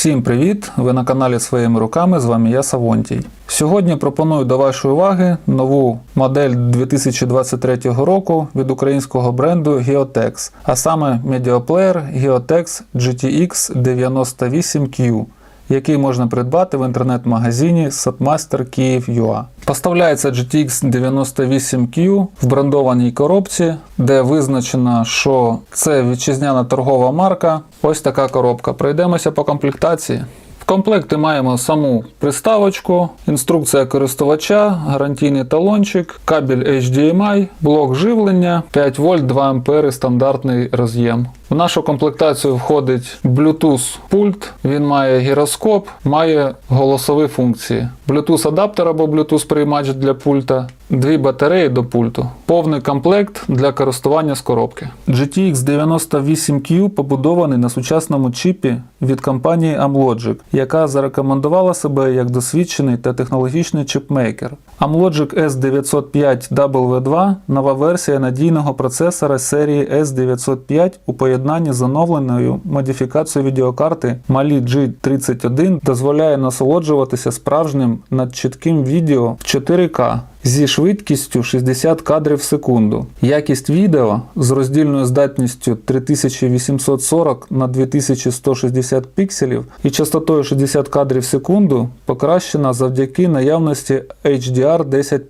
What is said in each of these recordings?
Всім привіт! Ви на каналі Своїми руками. З вами я Савонтій. Сьогодні пропоную до вашої уваги нову модель 2023 року від українського бренду Geotex, а саме медіаплеєр Geotex GTX 98Q який можна придбати в інтернет-магазині Satmaster Kyiv.ua. Поставляється GTX 98Q в брендованій коробці, де визначено, що це вітчизняна торгова марка. Ось така коробка. Пройдемося по комплектації. В комплекті маємо саму приставочку, інструкція користувача, гарантійний талончик, кабель HDMI, блок живлення, 5 вольт 2 А стандартний роз'єм. В нашу комплектацію входить Bluetooth пульт, він має гіроскоп, має голосові функції. Bluetooth адаптер або Bluetooth приймач для пульта, дві батареї до пульту, повний комплект для користування з коробки. GTX 98Q побудований на сучасному чіпі від компанії Amlogic, яка зарекомендувала себе як досвідчений та технологічний чіпмейкер. Amlogic S905W2 нова версія надійного процесора серії S905 у поєднанні з оновленою модифікацією відеокарти Mali G31 дозволяє насолоджуватися справжнім надчітким відео в 4К зі швидкістю 60 кадрів в секунду. Якість відео з роздільною здатністю 3840 на 2160 пікселів і частотою 60 кадрів в секунду покращена завдяки наявності HDR 10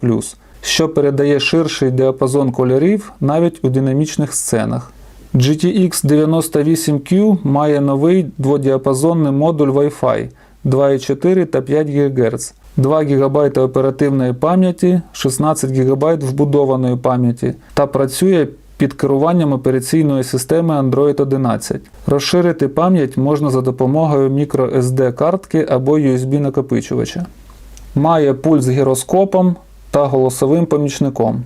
що передає ширший діапазон кольорів навіть у динамічних сценах. GTX 98Q має новий дводіапазонний модуль Wi-Fi 2,4 та 5 ГГц, 2 ГБ оперативної пам'яті, 16 ГБ вбудованої пам'яті та працює під керуванням операційної системи Android 11. Розширити пам'ять можна за допомогою microSD картки або USB накопичувача. Має пульт з гіроскопом та голосовим помічником.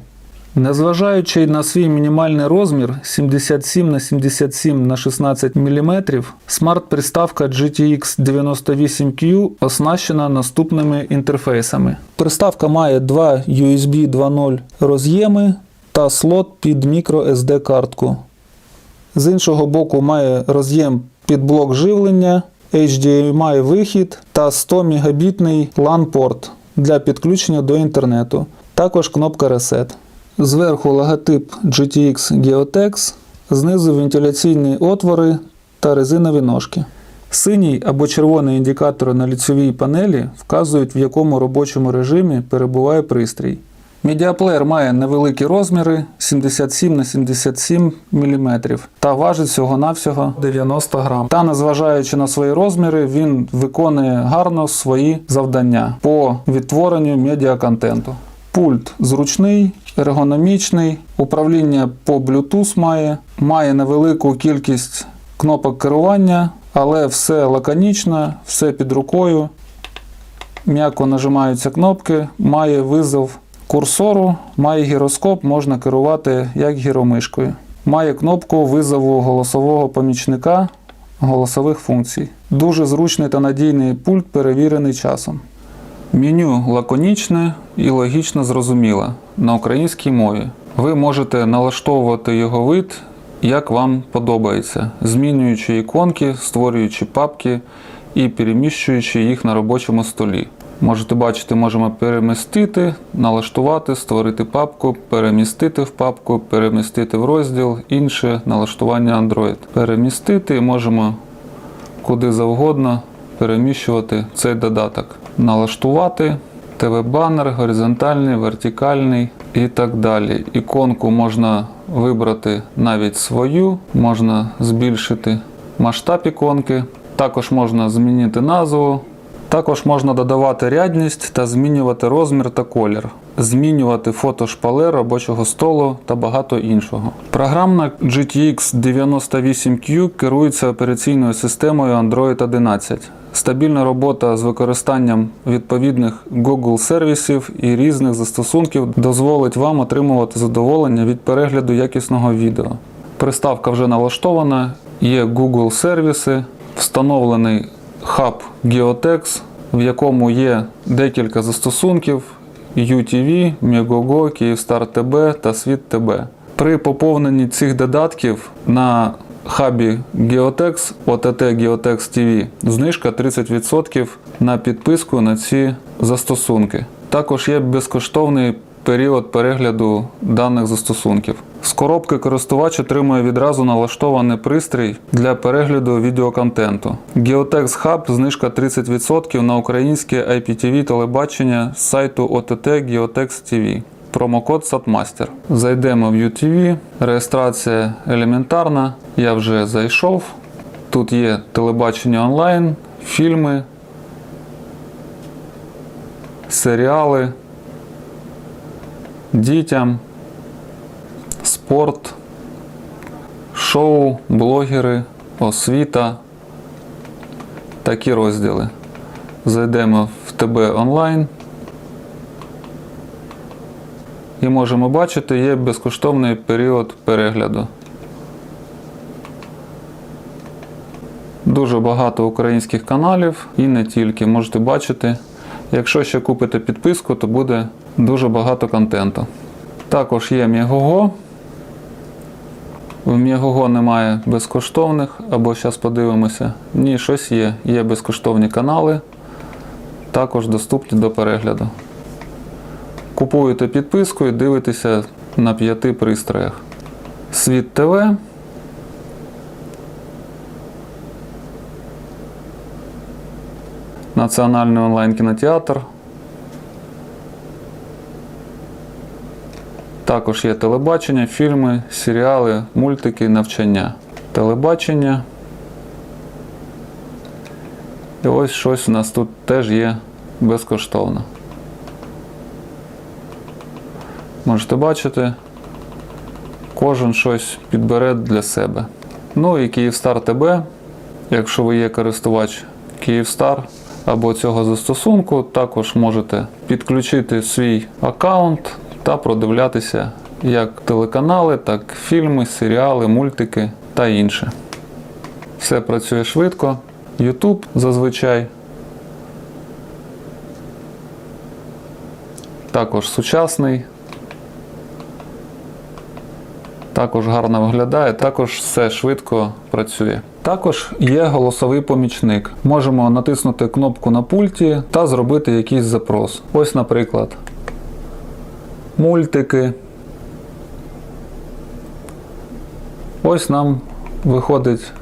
Незважаючи на свій мінімальний розмір 77 на 77 на 16 мм, смарт-приставка GTX 98Q оснащена наступними інтерфейсами. Приставка має два USB 2.0 роз'єми та слот під microSD картку. З іншого боку має роз'єм під блок живлення, HDMI вихід та 100 мегабітний LAN-порт для підключення до інтернету. Також кнопка Reset. Зверху логотип GTX Geotex, знизу вентиляційні отвори та резинові ножки. Синій або червоний індикатори на ліцевій панелі вказують, в якому робочому режимі перебуває пристрій. Медіаплеєр має невеликі розміри 77 на 77 мм та важить всього-навсього 90 грам. Та незважаючи на свої розміри, він виконує гарно свої завдання по відтворенню медіаконтенту. Пульт зручний, ергономічний, управління по Bluetooth має, має невелику кількість кнопок керування, але все лаконічно, все під рукою. М'яко нажимаються кнопки, має визов курсору, має гіроскоп, можна керувати як гіромишкою. Має кнопку визову голосового помічника голосових функцій. Дуже зручний та надійний пульт, перевірений часом. Меню лаконічне і логічно зрозуміле на українській мові. Ви можете налаштовувати його вид, як вам подобається, змінюючи іконки, створюючи папки і переміщуючи їх на робочому столі. Можете бачити, можемо перемістити, налаштувати, створити папку, перемістити в папку, перемістити в розділ, інше налаштування Android. Перемістити можемо куди завгодно переміщувати цей додаток. Налаштувати ТВ-банер, горизонтальний, вертикальний і так далі. Іконку можна вибрати навіть свою, можна збільшити масштаб іконки, також можна змінити назву. Також можна додавати рядність та змінювати розмір та колір, змінювати фото шпалер робочого столу та багато іншого. Програмна GTX 98Q керується операційною системою Android 11. Стабільна робота з використанням відповідних Google сервісів і різних застосунків дозволить вам отримувати задоволення від перегляду якісного відео. Приставка вже налаштована, є Google сервіси, встановлений хаб Geotex, в якому є декілька застосунків UTV, Megogo, Kyivstar TB та Світ ТБ. При поповненні цих додатків на хабі Geotex OTT Geotex TV знижка 30% на підписку на ці застосунки. Також є безкоштовний період перегляду даних застосунків. З коробки користувач отримує відразу налаштований пристрій для перегляду відеоконтенту. Geotex Hub знижка 30% на українське IPTV телебачення з сайту OTT Geotex TV. Промокод SATMASTER. Зайдемо в UTV. Реєстрація елементарна. Я вже зайшов. Тут є телебачення онлайн, фільми, серіали, дітям, спорт, шоу, блогери, освіта. Такі розділи. Зайдемо в ТБ онлайн. І можемо бачити, є безкоштовний період перегляду. Дуже багато українських каналів і не тільки. Можете бачити. Якщо ще купите підписку, то буде дуже багато контенту. Також є Мєгого. В Мєгого немає безкоштовних, або зараз подивимося. Ні, щось є. Є безкоштовні канали, також доступні до перегляду. Купуєте підписку і дивитеся на п'яти пристроях. Світ ТВ. Національний онлайн кінотеатр. Також є телебачення, фільми, серіали, мультики, навчання. Телебачення. І ось щось у нас тут теж є безкоштовно. Можете бачити, кожен щось підбере для себе. Ну і Київстар ТБ, якщо ви є користувач Київстар або цього застосунку, також можете підключити свій аккаунт та продивлятися як телеканали, так і фільми, серіали, мультики та інше. Все працює швидко. YouTube зазвичай. Також сучасний. Також гарно виглядає, також все швидко працює. Також є голосовий помічник. Можемо натиснути кнопку на пульті та зробити якийсь запрос. Ось, наприклад, мультики. Ось нам виходить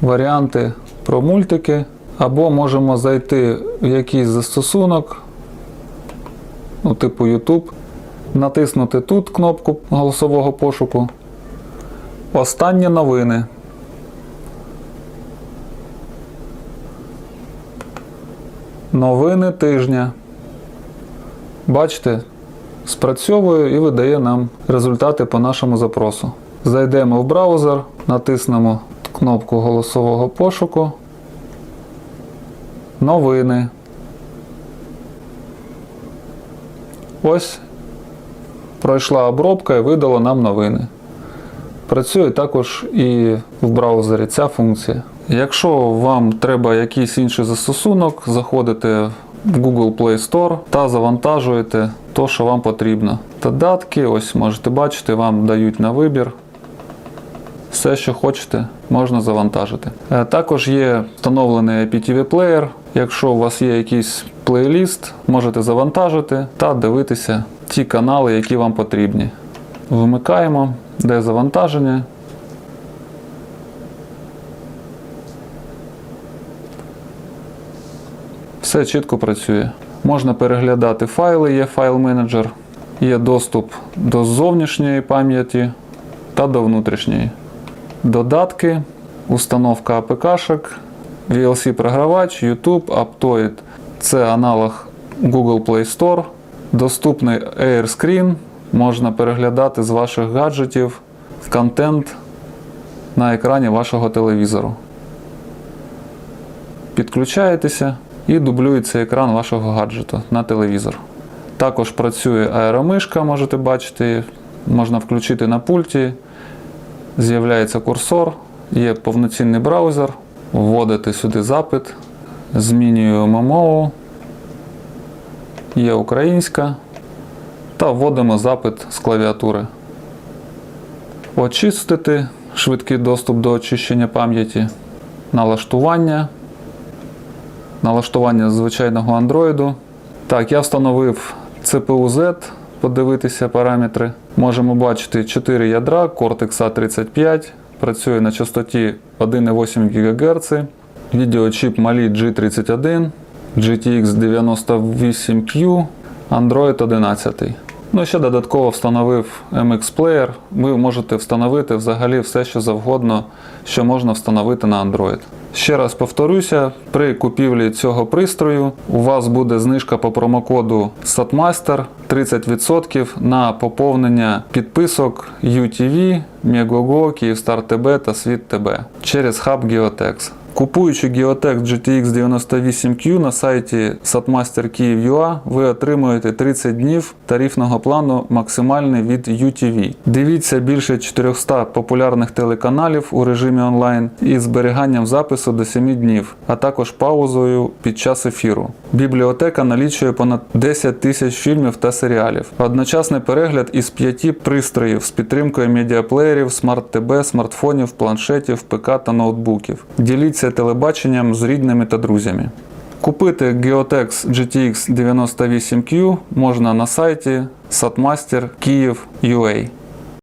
варіанти про мультики. Або можемо зайти в якийсь застосунок, ну, типу YouTube, натиснути тут кнопку голосового пошуку. Останні новини. Новини тижня. Бачите, спрацьовує і видає нам результати по нашому запросу. Зайдемо в браузер, натиснемо кнопку голосового пошуку. Новини. Ось пройшла обробка і видала нам новини. Працює також і в браузері ця функція. Якщо вам треба якийсь інший застосунок, заходите в Google Play Store та завантажуєте то, що вам потрібно. Додатки, ось можете бачити, вам дають на вибір. Все, що хочете, можна завантажити. Е, Також є встановлений IPTV плеєр. Якщо у вас є якийсь плейліст, можете завантажити та дивитися ті канали, які вам потрібні. Вимикаємо, де завантаження. Все чітко працює. Можна переглядати файли, є файл менеджер, є доступ до зовнішньої пам'яті та до внутрішньої. Додатки, установка АПК-шок, VLC-програвач, YouTube, Aptoid – це аналог Google Play Store. Доступний AirScreen, можна переглядати з ваших гаджетів контент на екрані вашого телевізору. Підключаєтеся і дублюється екран вашого гаджету на телевізор. Також працює аеромишка, можете бачити, можна включити на пульті. З'являється курсор, є повноцінний браузер, вводите сюди запит, змінюємо мову, є українська та вводимо запит з клавіатури. Очистити, швидкий доступ до очищення пам'яті, налаштування, налаштування звичайного Android. Так, я встановив CPU Z, подивитися параметри. Можемо бачити 4 ядра, Cortex A35, працює на частоті 1,8 ГГц, відеочіп Mali G31, GTX 98Q, Android 11. Ну і ще додатково встановив MX Player. Ви можете встановити взагалі все, що завгодно, що можна встановити на Android. Ще раз повторюся, при купівлі цього пристрою у вас буде знижка по промокоду SATMASTER 30% на поповнення підписок UTV, Megogo, Kyivstar TB та Світ ТБ через хаб Geotex. Купуючи Geotex GTX 98Q на сайті Satmaster Kyiv.ua, ви отримуєте 30 днів тарифного плану максимальний від UTV. Дивіться більше 400 популярних телеканалів у режимі онлайн із зберіганням запису до 7 днів, а також паузою під час ефіру. Бібліотека налічує понад 10 тисяч фільмів та серіалів. Одночасний перегляд із 5 пристроїв з підтримкою медіаплеєрів, смарт-ТБ, смартфонів, планшетів, ПК та ноутбуків. Діліться телебаченням з рідними та друзями. Купити Geotex GTX 98Q можна на сайті Satmaster.